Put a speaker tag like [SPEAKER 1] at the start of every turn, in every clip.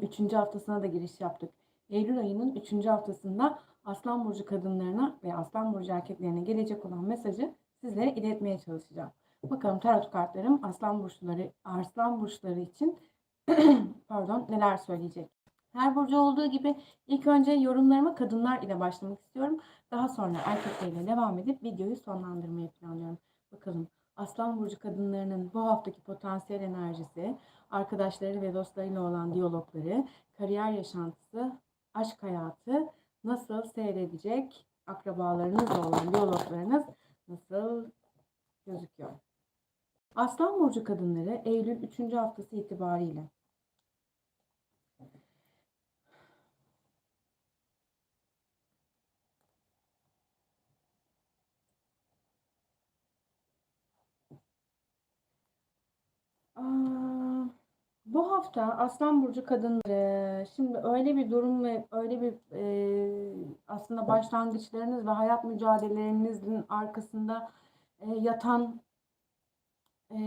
[SPEAKER 1] ayının 3. haftasına da giriş yaptık. Eylül ayının 3. haftasında Aslan Burcu kadınlarına ve Aslan Burcu erkeklerine gelecek olan mesajı sizlere iletmeye çalışacağım. Bakalım tarot kartlarım Aslan Burçları, Arslan Burçları için pardon neler söyleyecek. Her burcu olduğu gibi ilk önce yorumlarıma kadınlar ile başlamak istiyorum. Daha sonra erkeklerle devam edip videoyu sonlandırmayı planlıyorum. Bakalım Aslan Burcu kadınlarının bu haftaki potansiyel enerjisi, arkadaşları ve dostlarıyla olan diyalogları, kariyer yaşantısı, aşk hayatı nasıl seyredecek, akrabalarınızla olan diyaloglarınız nasıl gözüküyor. Aslan Burcu kadınları Eylül 3. haftası itibariyle Aa, bu hafta Aslan Burcu kadınları şimdi öyle bir durum ve öyle bir e, aslında başlangıçlarınız ve hayat mücadelelerinizin arkasında e, yatan e,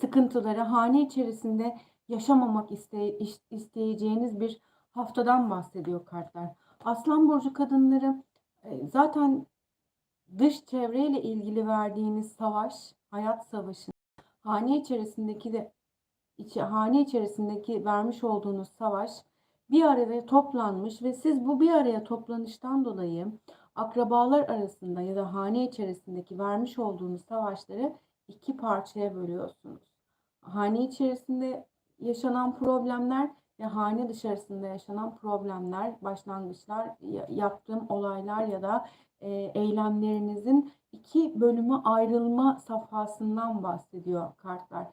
[SPEAKER 1] sıkıntıları hane içerisinde yaşamamak iste, isteyeceğiniz bir haftadan bahsediyor kartlar. Aslan Burcu kadınları e, zaten dış çevreyle ilgili verdiğiniz savaş, hayat savaşı, hane içerisindeki de içi, hane içerisindeki vermiş olduğunuz savaş bir araya toplanmış ve siz bu bir araya toplanıştan dolayı akrabalar arasında ya da hane içerisindeki vermiş olduğunuz savaşları iki parçaya bölüyorsunuz. Hane içerisinde yaşanan problemler ve hane dışarısında yaşanan problemler, başlangıçlar, ya- yaptığım olaylar ya da e, eylemlerinizin iki bölüme ayrılma safhasından bahsediyor kartlar.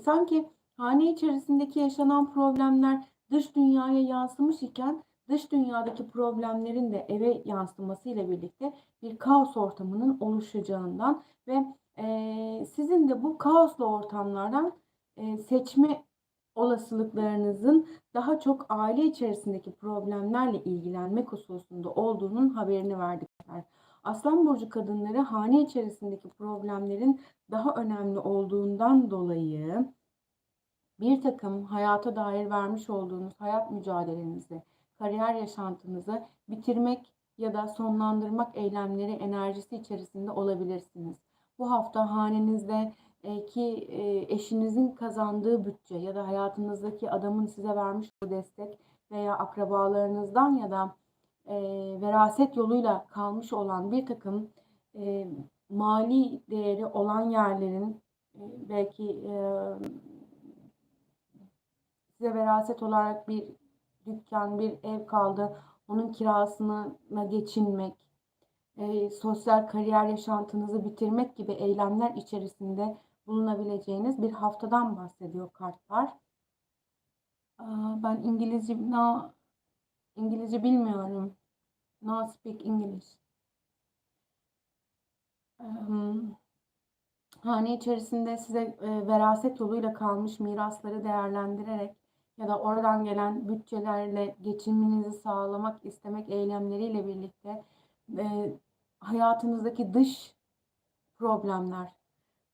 [SPEAKER 1] Sanki hane içerisindeki yaşanan problemler dış dünyaya yansımış iken dış dünyadaki problemlerin de eve yansıması ile birlikte bir kaos ortamının oluşacağından ve e, sizin de bu kaoslu ortamlardan e, seçme olasılıklarınızın daha çok aile içerisindeki problemlerle ilgilenmek hususunda olduğunun haberini verdikler. Aslan burcu kadınları hane içerisindeki problemlerin daha önemli olduğundan dolayı bir takım hayata dair vermiş olduğunuz hayat mücadelenizi, kariyer yaşantınızı bitirmek ya da sonlandırmak eylemleri enerjisi içerisinde olabilirsiniz. Bu hafta hanenizde e, ki e, eşinizin kazandığı bütçe ya da hayatınızdaki adamın size vermiş olduğu destek veya akrabalarınızdan ya da e, veraset yoluyla kalmış olan bir takım e, mali değeri olan yerlerin e, belki e, size veraset olarak bir dükkan, bir ev kaldı. Onun kirasına geçinmek, e, sosyal kariyer yaşantınızı bitirmek gibi eylemler içerisinde bulunabileceğiniz bir haftadan bahsediyor kartlar. Ben İngilizce no, İngilizce bilmiyorum. No speak English. Em, hane içerisinde size e, veraset yoluyla kalmış mirasları değerlendirerek ya da oradan gelen bütçelerle geçiminizi sağlamak istemek eylemleriyle birlikte e, hayatınızdaki dış problemler,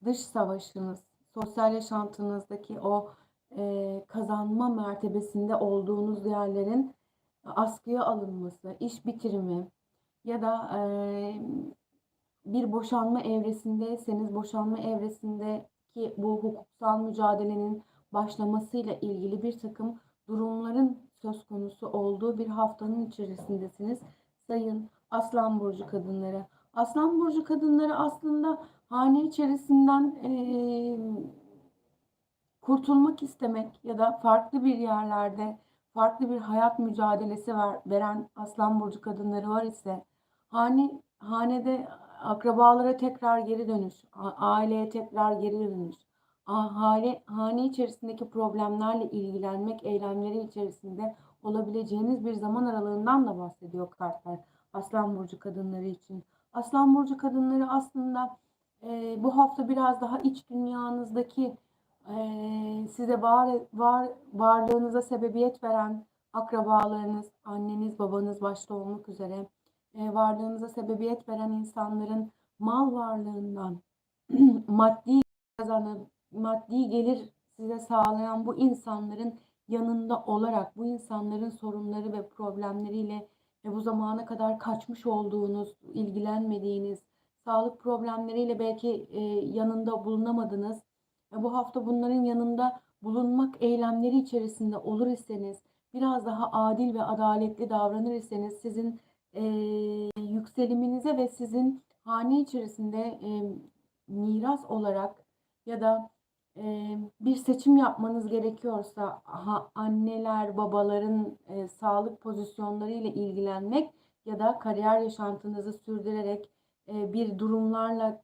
[SPEAKER 1] dış savaşınız, sosyal yaşantınızdaki o e, kazanma mertebesinde olduğunuz yerlerin askıya alınması, iş bitirimi ya da e, bir boşanma evresindeyseniz boşanma evresindeki bu hukuksal mücadelenin başlamasıyla ilgili bir takım durumların söz konusu olduğu bir haftanın içerisindesiniz. Sayın Aslan Burcu kadınları. Aslan Burcu kadınları aslında hane içerisinden eee, kurtulmak istemek ya da farklı bir yerlerde farklı bir hayat mücadelesi ver, veren Aslan Burcu kadınları var ise hane, hanede akrabalara tekrar geri dönüş, aileye tekrar geri dönüş, a- hane, içerisindeki problemlerle ilgilenmek eylemleri içerisinde olabileceğiniz bir zaman aralığından da bahsediyor kartlar Aslan Burcu kadınları için. Aslan Burcu kadınları aslında e, bu hafta biraz daha iç dünyanızdaki e, size var, var varlığınıza sebebiyet veren akrabalarınız, anneniz, babanız başta olmak üzere e, varlığınıza sebebiyet veren insanların mal varlığından maddi kazanı, maddi gelir size sağlayan bu insanların yanında olarak bu insanların sorunları ve problemleriyle ve bu zamana kadar kaçmış olduğunuz, ilgilenmediğiniz, sağlık problemleriyle belki e, yanında bulunamadınız ve bu hafta bunların yanında bulunmak eylemleri içerisinde olur iseniz, biraz daha adil ve adaletli davranır iseniz sizin e, yükseliminize ve sizin hane içerisinde e, miras olarak ya da bir seçim yapmanız gerekiyorsa ha, anneler, babaların e, sağlık pozisyonları ile ilgilenmek ya da kariyer yaşantınızı sürdürerek e, bir durumlarla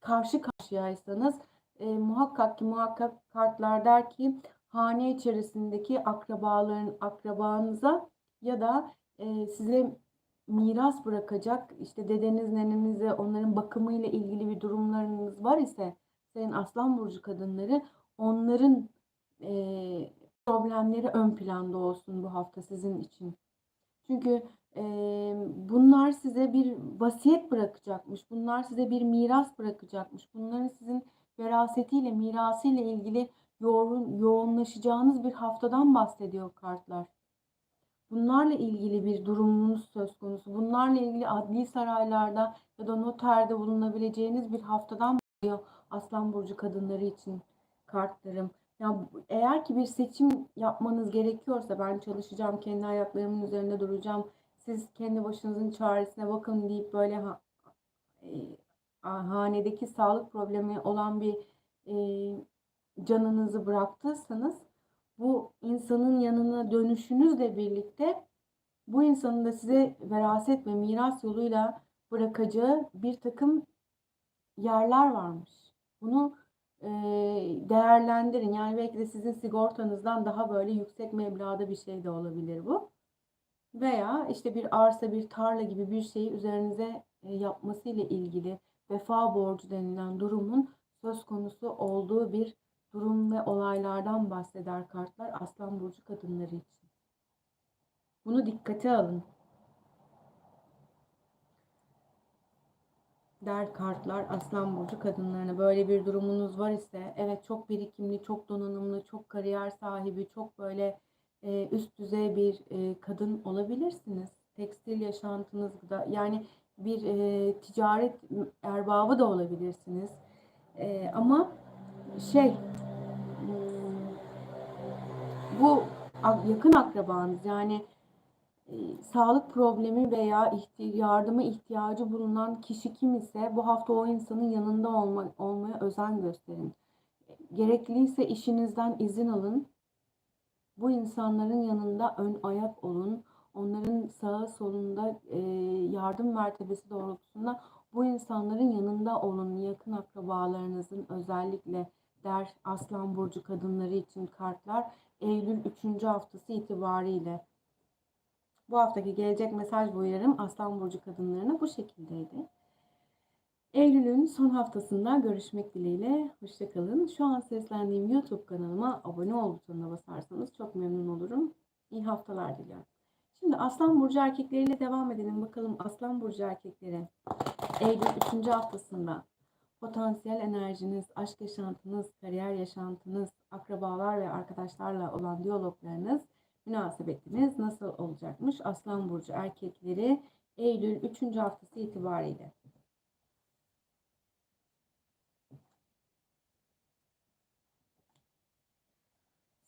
[SPEAKER 1] karşı karşıyaysanız e, muhakkak ki muhakkak kartlar der ki hane içerisindeki akrabaların akrabanıza ya da e, size miras bırakacak işte dedeniz nenenize onların bakımıyla ilgili bir durumlarınız var ise senin aslan burcu kadınları onların e, problemleri ön planda olsun bu hafta sizin için. Çünkü e, bunlar size bir vasiyet bırakacakmış. Bunlar size bir miras bırakacakmış. Bunların sizin verasetiyle, mirasıyla ilgili yoğun, yoğunlaşacağınız bir haftadan bahsediyor kartlar. Bunlarla ilgili bir durumunuz söz konusu. Bunlarla ilgili adli saraylarda ya da noterde bulunabileceğiniz bir haftadan bahsediyor Aslan Burcu kadınları için kartlarım. Ya eğer ki bir seçim yapmanız gerekiyorsa ben çalışacağım, kendi ayaklarımın üzerinde duracağım. Siz kendi başınızın çaresine bakın deyip böyle ha, e, hanedeki sağlık problemi olan bir e, canınızı bıraktıysanız bu insanın yanına dönüşünüzle birlikte bu insanın da size veraset ve miras yoluyla bırakacağı bir takım yerler varmış. Bunu e, değerlendirin. Yani belki de sizin sigortanızdan daha böyle yüksek meblağda bir şey de olabilir bu. Veya işte bir arsa, bir tarla gibi bir şeyi üzerinize e, yapması ile ilgili vefa borcu denilen durumun söz konusu olduğu bir durum ve olaylardan bahseder kartlar Aslan Burcu kadınları için. Bunu dikkate alın. Der kartlar Aslan Burcu kadınlarına böyle bir durumunuz var ise evet çok birikimli, çok donanımlı, çok kariyer sahibi, çok böyle e, üst düzey bir e, kadın olabilirsiniz. Tekstil yaşantınızda yani bir e, ticaret erbabı da olabilirsiniz. E, ama şey bu yakın akrabanız yani sağlık problemi veya ihti yardıma ihtiyacı bulunan kişi kim ise bu hafta o insanın yanında olma, olmaya özen gösterin. Gerekliyse işinizden izin alın. Bu insanların yanında ön ayak olun. Onların sağı solunda e, yardım mertebesi doğrultusunda bu insanların yanında olun. Yakın akrabalarınızın özellikle der Aslan Burcu kadınları için kartlar Eylül 3. haftası itibariyle. Bu haftaki gelecek mesaj bu uyarım Aslan Burcu kadınlarına bu şekildeydi. Eylül'ün son haftasında görüşmek dileğiyle. Hoşçakalın. Şu an seslendiğim YouTube kanalıma abone ol butonuna basarsanız çok memnun olurum. İyi haftalar diliyorum. Şimdi Aslan Burcu erkekleriyle devam edelim. Bakalım Aslan Burcu erkekleri Eylül 3. haftasında potansiyel enerjiniz, aşk yaşantınız, kariyer yaşantınız, akrabalar ve arkadaşlarla olan diyaloglarınız, münasebetiniz nasıl olacakmış? Aslan Burcu erkekleri Eylül 3. haftası itibariyle.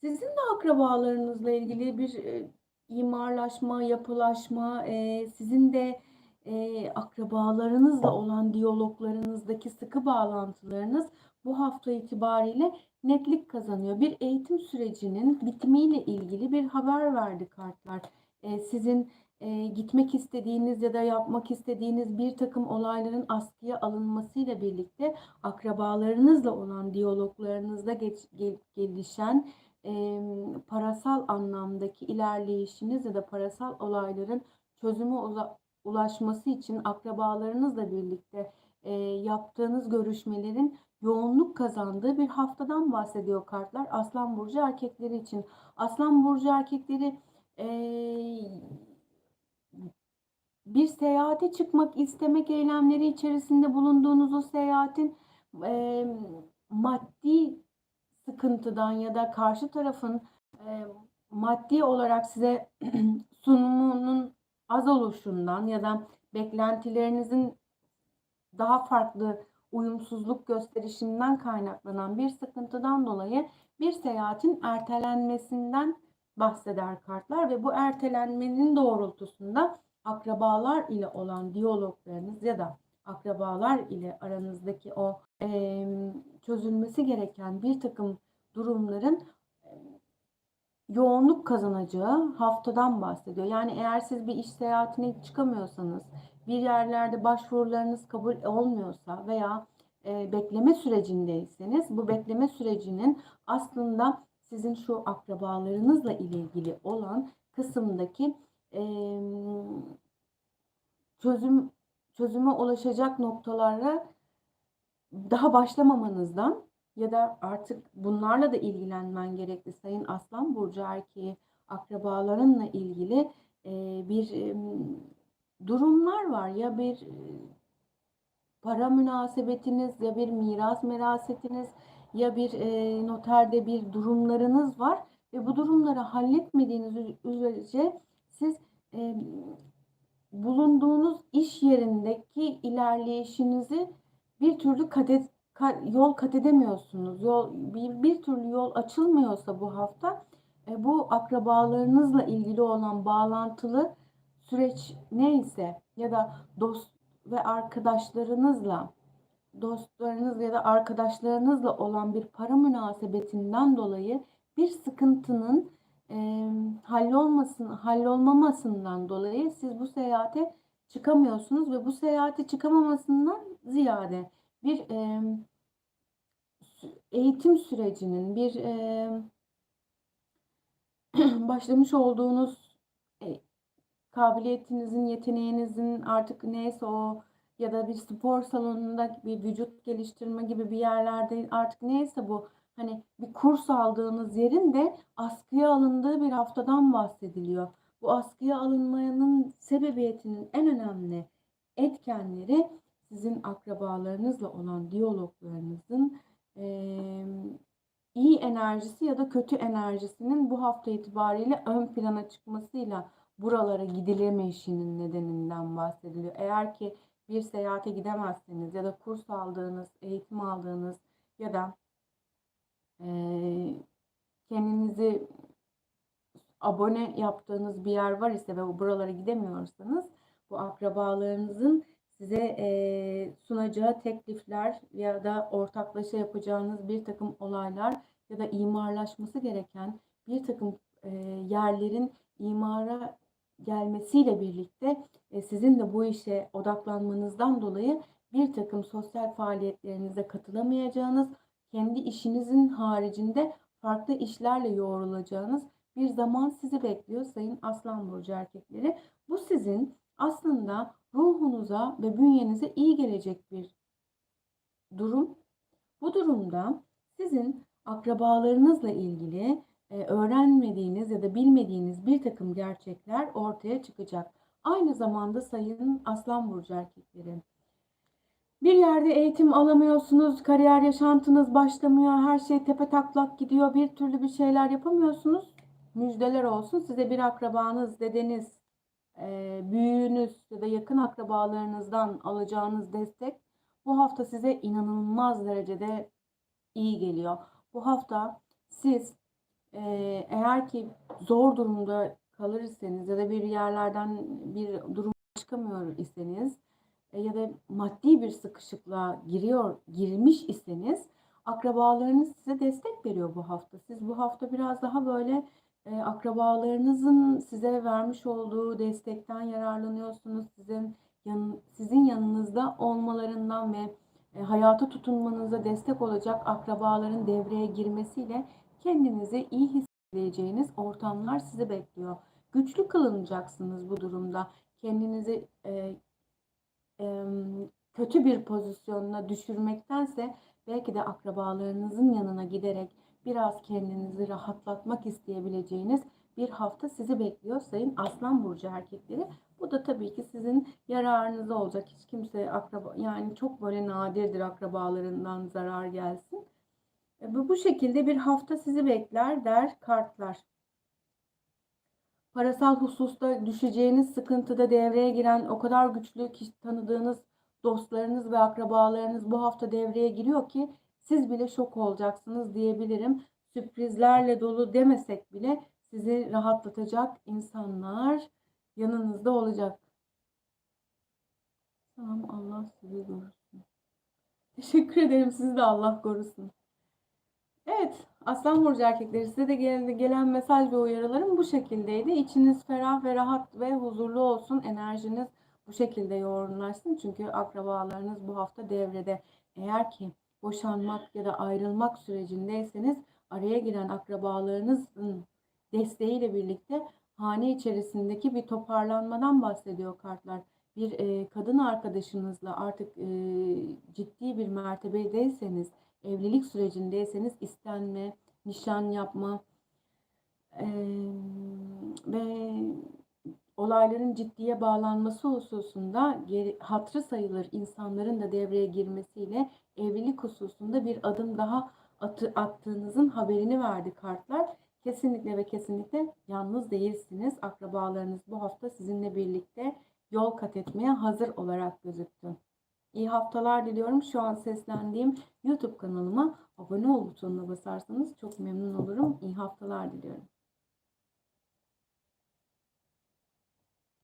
[SPEAKER 1] Sizin de akrabalarınızla ilgili bir e, imarlaşma, yapılaşma, e, sizin de e, akrabalarınızla olan diyaloglarınızdaki sıkı bağlantılarınız bu hafta itibariyle netlik kazanıyor. Bir eğitim sürecinin bitimiyle ilgili bir haber verdi kartlar. E, sizin e, gitmek istediğiniz ya da yapmak istediğiniz bir takım olayların askıya alınmasıyla birlikte akrabalarınızla olan diyaloglarınızda geç, gel, gelişen e, parasal anlamdaki ilerleyişiniz ya da parasal olayların çözümü ulaşması için akrabalarınızla birlikte e, yaptığınız görüşmelerin yoğunluk kazandığı bir haftadan bahsediyor kartlar Aslan Burcu erkekleri için. Aslan Burcu erkekleri e, bir seyahate çıkmak istemek eylemleri içerisinde bulunduğunuz o seyahatin e, maddi sıkıntıdan ya da karşı tarafın eee, maddi olarak size sunumunun az oluşundan ya da beklentilerinizin daha farklı uyumsuzluk gösterişinden kaynaklanan bir sıkıntıdan dolayı bir seyahatin ertelenmesinden bahseder kartlar ve bu ertelenmenin doğrultusunda akrabalar ile olan diyaloglarınız ya da akrabalar ile aranızdaki o eee, çözülmesi gereken bir takım durumların yoğunluk kazanacağı haftadan bahsediyor. Yani eğer siz bir iş seyahatine çıkamıyorsanız, bir yerlerde başvurularınız kabul olmuyorsa veya e, bekleme sürecindeyseniz bu bekleme sürecinin aslında sizin şu akrabalarınızla ilgili olan kısımdaki e, çözüm çözüme ulaşacak noktalara daha başlamamanızdan ya da artık bunlarla da ilgilenmen gerekli Sayın Aslan Burcu erkeği akrabalarınla ilgili bir durumlar var ya bir e, para münasebetiniz ya bir miras merasetiniz ya bir e, noterde bir durumlarınız var ve bu durumları halletmediğiniz üzerece siz e, bulunduğunuz iş yerindeki ilerleyişinizi bir türlü kat et, ka- yol kat edemiyorsunuz. Yol bir, bir türlü yol açılmıyorsa bu hafta e, bu akrabalarınızla ilgili olan bağlantılı süreç neyse ya da dost ve arkadaşlarınızla dostlarınız ya da arkadaşlarınızla olan bir para münasebetinden dolayı bir sıkıntının e, hallolmasın, hallolmamasından dolayı siz bu seyahate çıkamıyorsunuz ve bu seyahate çıkamamasından ziyade bir e, eğitim sürecinin bir e, başlamış olduğunuz e, kabiliyetinizin, yeteneğinizin artık neyse o ya da bir spor salonunda bir vücut geliştirme gibi bir yerlerde artık neyse bu hani bir kurs aldığınız yerin de askıya alındığı bir haftadan bahsediliyor. Bu askıya alınmanın sebebiyetinin en önemli etkenleri sizin akrabalarınızla olan diyaloglarınızın eee, iyi enerjisi ya da kötü enerjisinin bu hafta itibariyle ön plana çıkmasıyla buralara gidilemeyişinin nedeninden bahsediliyor. Eğer ki bir seyahate gidemezseniz ya da kurs aldığınız, eğitim aldığınız ya da eee, kendinizi abone yaptığınız bir yer var ise ve buralara gidemiyorsanız bu akrabalarınızın size eee, sunacağı teklifler ya da ortaklaşa yapacağınız bir takım olaylar ya da imarlaşması gereken bir takım eee, yerlerin imara gelmesiyle birlikte e, sizin de bu işe odaklanmanızdan dolayı bir takım sosyal faaliyetlerinize katılamayacağınız, kendi işinizin haricinde farklı işlerle yoğrulacağınız bir zaman sizi bekliyor sayın Aslan Burcu erkekleri. Bu sizin aslında ruhunuza ve bünyenize iyi gelecek bir durum. Bu durumda sizin akrabalarınızla ilgili öğrenmediğiniz ya da bilmediğiniz bir takım gerçekler ortaya çıkacak. Aynı zamanda sayın Aslan Burcu erkekleri. Bir yerde eğitim alamıyorsunuz, kariyer yaşantınız başlamıyor, her şey tepe taklak gidiyor, bir türlü bir şeyler yapamıyorsunuz. Müjdeler olsun size bir akrabanız, dedeniz, e, büyüğünüz ya da yakın akrabalarınızdan alacağınız destek bu hafta size inanılmaz derecede iyi geliyor. Bu hafta siz eğer ki zor durumda kalır iseniz ya da bir yerlerden bir durum çıkamıyor iseniz e, ya da maddi bir sıkışıklığa giriyor girmiş iseniz akrabalarınız size destek veriyor bu hafta. Siz bu hafta biraz daha böyle e, akrabalarınızın size vermiş olduğu destekten yararlanıyorsunuz. Sizin yan, sizin yanınızda olmalarından ve e, hayata tutunmanıza destek olacak akrabaların devreye girmesiyle kendinizi iyi hissedeceğiniz ortamlar sizi bekliyor. Güçlü kılınacaksınız bu durumda. Kendinizi e, e, kötü bir pozisyonuna düşürmektense belki de akrabalarınızın yanına giderek biraz kendinizi rahatlatmak isteyebileceğiniz bir hafta sizi bekliyor sayın Aslan Burcu erkekleri. Bu da tabii ki sizin yararınıza olacak. Hiç kimse akraba yani çok böyle nadirdir akrabalarından zarar gelsin. E, bu, şekilde bir hafta sizi bekler der kartlar. parasal hususta düşeceğiniz sıkıntıda devreye giren o kadar güçlü ki tanıdığınız dostlarınız ve akrabalarınız bu hafta devreye giriyor ki siz bile şok olacaksınız diyebilirim. Sürprizlerle dolu demesek bile sizi rahatlatacak insanlar yanınızda olacak. Tamam Allah sizi korusun. Teşekkür ederim sizi de Allah korusun. Evet, Aslan Burcu erkekleri size de gelen, gelen mesaj ve uyarılarım bu şekildeydi. İçiniz ferah ve rahat ve huzurlu olsun. Enerjiniz bu şekilde yoğunlaşsın. Çünkü akrabalarınız bu hafta devrede. Eğer ki boşanmak ya da ayrılmak sürecindeyseniz araya giren akrabalarınızın desteğiyle birlikte hane içerisindeki bir toparlanmadan bahsediyor kartlar. Bir e, kadın arkadaşınızla artık e, ciddi bir mertebedeyseniz, evlilik sürecindeyseniz istenme, nişan yapma e, ve olayların ciddiye bağlanması hususunda geri, hatrı sayılır insanların da devreye girmesiyle evlilik hususunda bir adım daha atı, attığınızın haberini verdi kartlar. Kesinlikle ve kesinlikle yalnız değilsiniz. Akrabalarınız bu hafta sizinle birlikte yol kat etmeye hazır olarak gözüktü. İyi haftalar diliyorum. Şu an seslendiğim YouTube kanalıma abone ol butonuna basarsanız çok memnun olurum. İyi haftalar diliyorum.